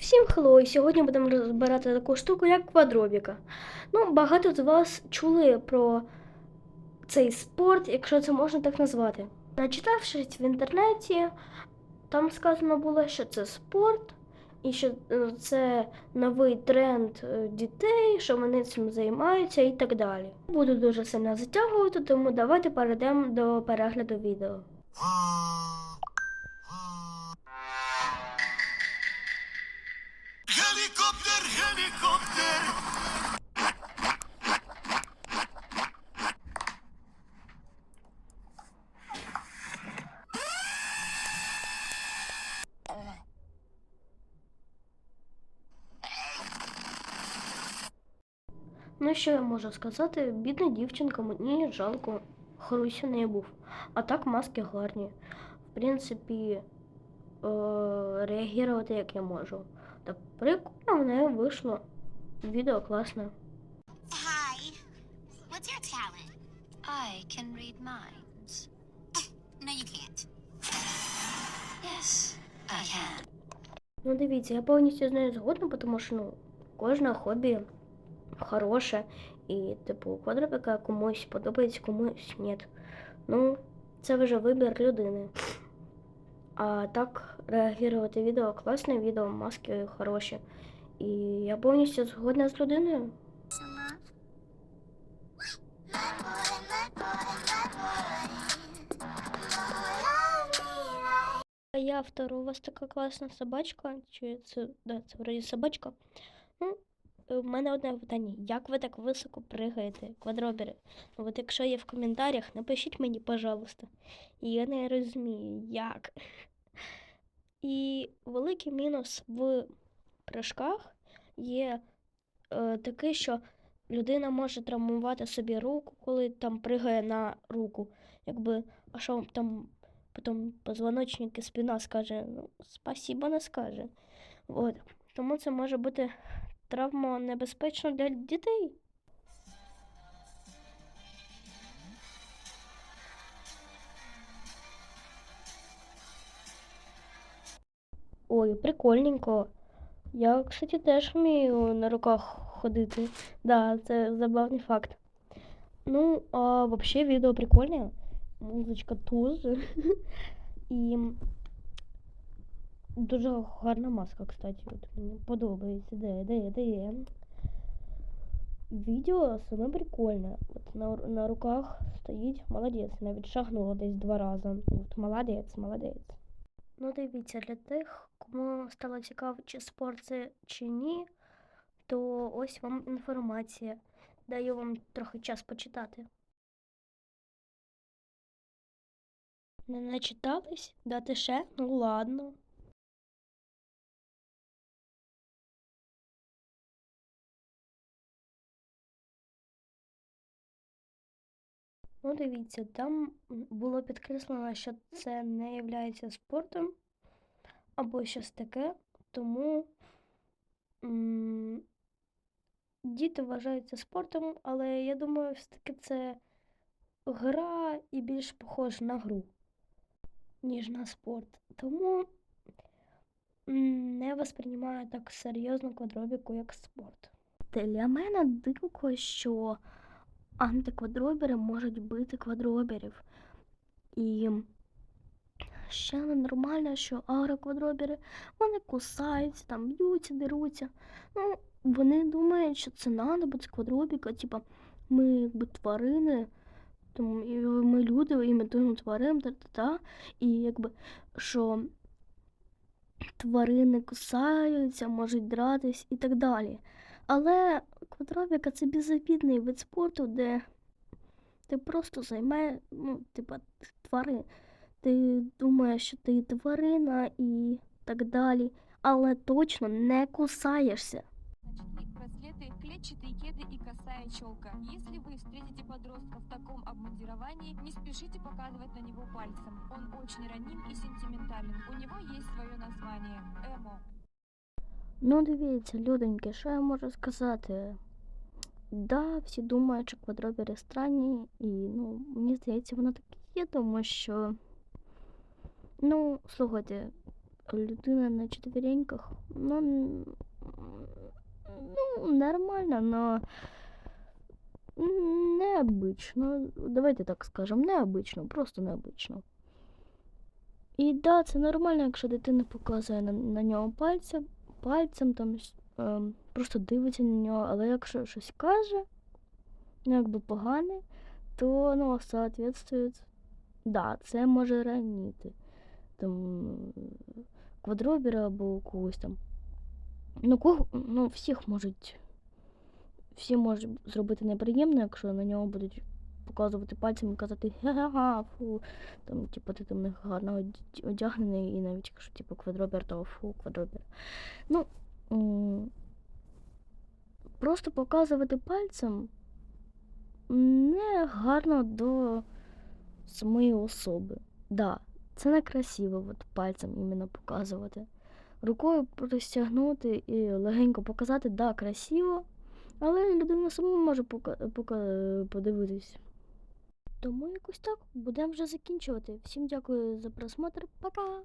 Всім хелло! І Сьогодні будемо розбирати таку штуку, як квадробіка. Ну, багато з вас чули про цей спорт, якщо це можна так назвати. Начитавшись в інтернеті, там сказано було, що це спорт, і що е, це новий тренд е, дітей, що вони цим займаються і так далі. Буду дуже сильно затягувати, тому давайте перейдемо до перегляду відео. Helikopter, helikopter. Ну, що я можу сказати? Бідна дівчинка, мені жалко, Хрусі не був. А так маски гарні. В принципі, е- реагувати як я можу. Так прикольно в неї вийшло. Відео класне. Hi. What's your talent? I can read minds. No, you can't. Yes, I can. Ну, дивіться, я повністю з нею згодна, тому що ну, кожне хобі хороше. І, типу, квадробіка комусь подобається, комусь ні. Ну, це вже вибір людини. А так, реагувати відео класне, відео маски хороші. І я повністю згодна з людиною. Я автор, у вас така класна собачка, чи це, да, це вроді собачка. Ну, е, в мене одне питання. Як ви так високо пригаєте, квадробери? Ну, от якщо є в коментарях, напишіть мені, пожалуйста. Я не розумію, як. І великий мінус в прыжках є е, такий, що людина може травмувати собі руку, коли там пригає на руку. Якби, а що там потім позвоночник і спина скаже, ну, спасибо не скаже. От. Тому це може бути травма небезпечна для дітей. Ой, прикольненько. Я, кстати, теж вмію на руках ходити. Да, це забавний факт. Ну, а вообще відео прикольне. Музичка теж. І дуже гарна маска, кстати. От мені подобається. Де, де, де. Відео саме прикольне. От на, на руках стоїть молодець. Навіть шагнула десь два рази. От молодець, молодець. Ну, дивіться, для тих, кому стало цікаво, чи спорт це чи ні, то ось вам інформація. Даю вам трохи час почитати. Не начитались? Дати ще? Ну ладно. Ну, дивіться, там було підкреслено, що це не є спортом або щось таке, тому м, діти вважають це спортом, але я думаю, все-таки це гра і більш похож на гру, ніж на спорт. Тому не восприймаю так серйозно квадробіку як спорт. Для мене дико, що антиквадробери можуть бити квадроберів. І ще ненормально, що агроквадробери вони кусаються, там б'ються, деруться. Ну, вони думають, що це надо, бо це квадробіка, типа ми якби тварини, тому і ми люди імітуємо тварин, та-та-та. І якби що тварини кусаються, можуть дратись і так далі. Але квадробіка це безобідний вид спорту, де ти просто займає, ну, типа, тварин. Ти думаєш, що ти тварина і так далі, але точно не кусаєшся. Значит, и браслеты, клетчатые кеды и косая челка. Если вы встретите подростка в таком обмундировании, не спешите показывать на него пальцем. Он очень раним и сентиментален. У него есть свое название – эмо. Ну, дивіться, людоньки, що я можу сказати? Да, всі думають, що квадробери странні, і ну, мені здається, воно так є, тому що. Ну, слухайте, людина на четвереньках. Ну, ну нормально, но необично. Давайте так скажемо, необично, просто необично. І да, це нормально, якщо дитина показує на, на нього пальцем, пальцем там ем, просто дивиться на нього, але якщо щось каже, ну якби погане, то ну, соответствует, да, це може раніти. Там квадробіра або когось там. Ну, кого, ну, всіх можуть. Всі можуть зробити неприємно, якщо на нього будуть показувати пальцем і казати га-га-га, фу. Там, типу, ти там не гарно одягнений, і навіть якщо типу квадробір, то фу, квадробір. Ну, просто показувати пальцем не гарно до самої особи. Да, це не красиво от пальцем іменно показувати. Рукою простягнути і легенько показати, да, красиво, але людина сама може пока, пока, подивитись. Тому якось так будемо вже закінчувати. Всім дякую за просмотр. Пока!